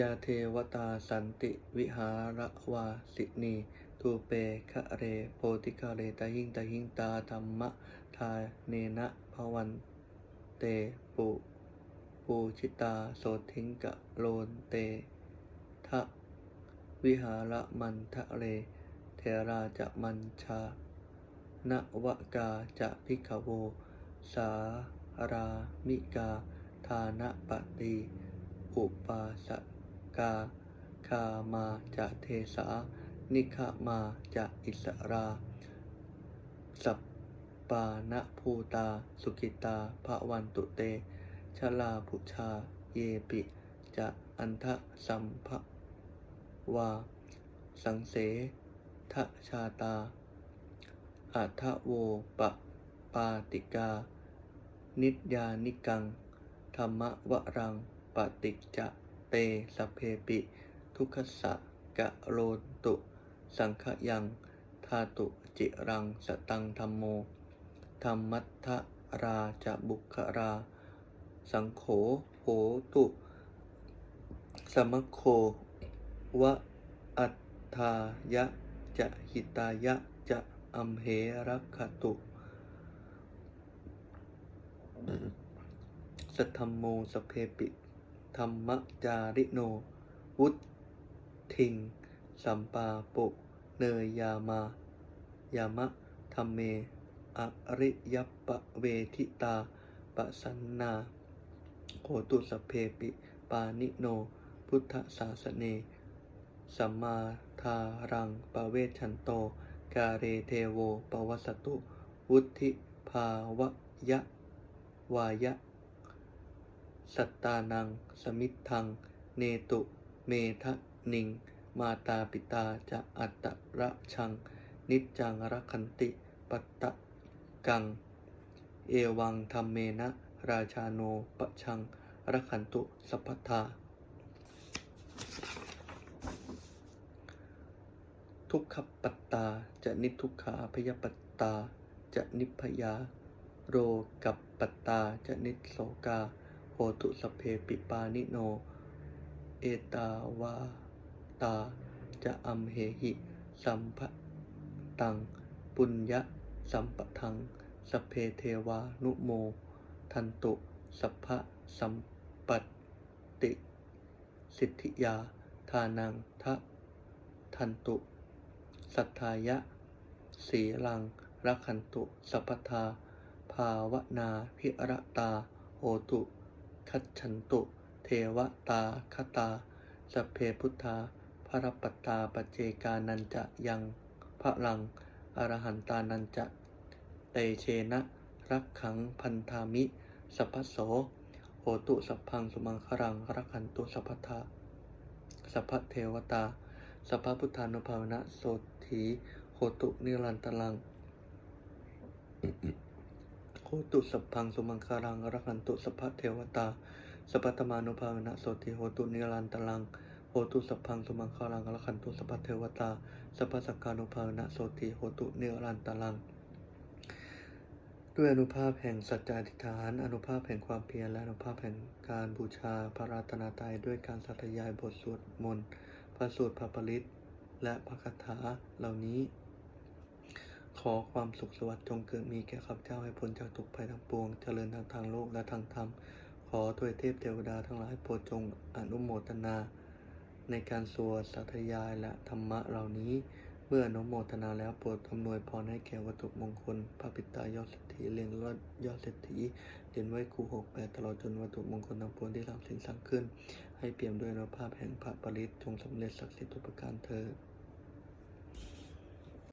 ยาเทวตาสันติวิหารวาสินีทูเปคะเรโพธิคาเรตาหิงตาหิงตาธรรมะทาเนนะภวันเตปุปูชิตาโสทิงกะโลนเตทะวิหารมันทะเรเทราจะมัญชา นวกาจะพิกโว สารามิกา ทานะปฏิอุปาส กาคามาจะเทสา นิคมาจะอิสรา สัปปานภูตา สุกิตาภวันตุเต ชลาภุชา เยปิ จะอันทะสัมภวา สังเสทชาตาอัทโวปะปาติกา นิยานิกัง ธรรมวรังปฏิจจ เตสพเพปิ ทุกขสะกะโลตุ สังขยังธาตุจิรังสตังธรรมโม ธรรมัทธราจะบุครา สังโฆโหตุ สมคโควะอัตถายะ จะหิตายะ จะอัมเหรักขตุ สัทธมโมสพเพปิ ธรรมจาริโน วุฒทิง สัมปาปุเนยยามายามะธรรมเม อริยปะเวทิตาปะสันนาโหตุสเพปิปานิโน พุทธศาสเนสัมมาทารังปเวชันโต กาเรเทโวปวัสสตุ วุธิภาวะยะ วายะ สัตตานัง สมิทธัง เนตุ เมทะนิง มาตาปิตาจะอัตตระชัง นิจจังรักขันติ ปัตตะกัง เอวังธรรมเมนะ ราชาโนปะชังรักขันตุสัพพทาทุกขปัตตา จะนิทุกขาพยปัตตา จะนิพยา โรกับปัตตา จะนิโสกา โหตุสเพปิปานิโน เอตาวาตา จะอัมเหหิสัมภตัง ปุญญะสัมปทัง สเพเทวานุโม ทันตุ สัพพะสัมปัตติ สิทธิยา ทานังทะทันตุ สัทธายะ สีลังรักขันตุ สัพพทา ภาวนา พิระตา โหตุ คัจฉันตุ เทวตาคตาสัพเพพุทธาพระปัตตาปเจกานันจะยังพระลังอรหันตานันจะเตเชนะ รักขังพันธามิ สัพพโสโหตุสัพพังสุมังครังรักขันตุสัพพทาสัพพเทวตา สัพพพุทธานุภาวนะโสถีโหตุนิรันตลัง ตุสัพพังสุมังคารังรักขันตุสัพพะเทวตาสัพพตมานุภาวนะโสติโหตุนิรันตลังโหตุสัพพังสุมังคารังรักขันตุสัพพะเทวตาสัพพสักกานุภาวนะโสติโหตุนิรันตลัง ด้วยอนุภาพแห่งสัจจาธิฐาน อนุภาพแห่งความเพียรและอนุภาพแห่งการบูชาพระรัตนตรัยด้วยการสัตยายบทสวดมนต์พระสูตรพระปริตและพระคาถาเหล่านี้ ขอความสุขสวัสดิ์จงเกิดมีแก่ข้าพเจ้าให้พ้นจากทุกภัยทั้งปวง เจริญทางทางโลกและทางธรรม ขอถวยเทพเทวดาทั้งหลายโปรดจงอนุโมทนา ในการสวดสัตยายและธรรมะเหล่านี้ เมื่ออนุโมทนาแล้วโปรดอำนวยพรให้แก่วัตถุมงคลพระปิตายอดเศรษฐีเลียงรอดยอดเศรษฐีเรียนไว้ครูหกแปดตลอดจนวัตถุมงคลทั้งปวงที่ทำสิ่งสร้างขึ้น ให้เปี่ยมด้วยอนุภาพแห่งพระปริตจงสำเร็จศักดิ์สิทธิ์ทุกประการเธอ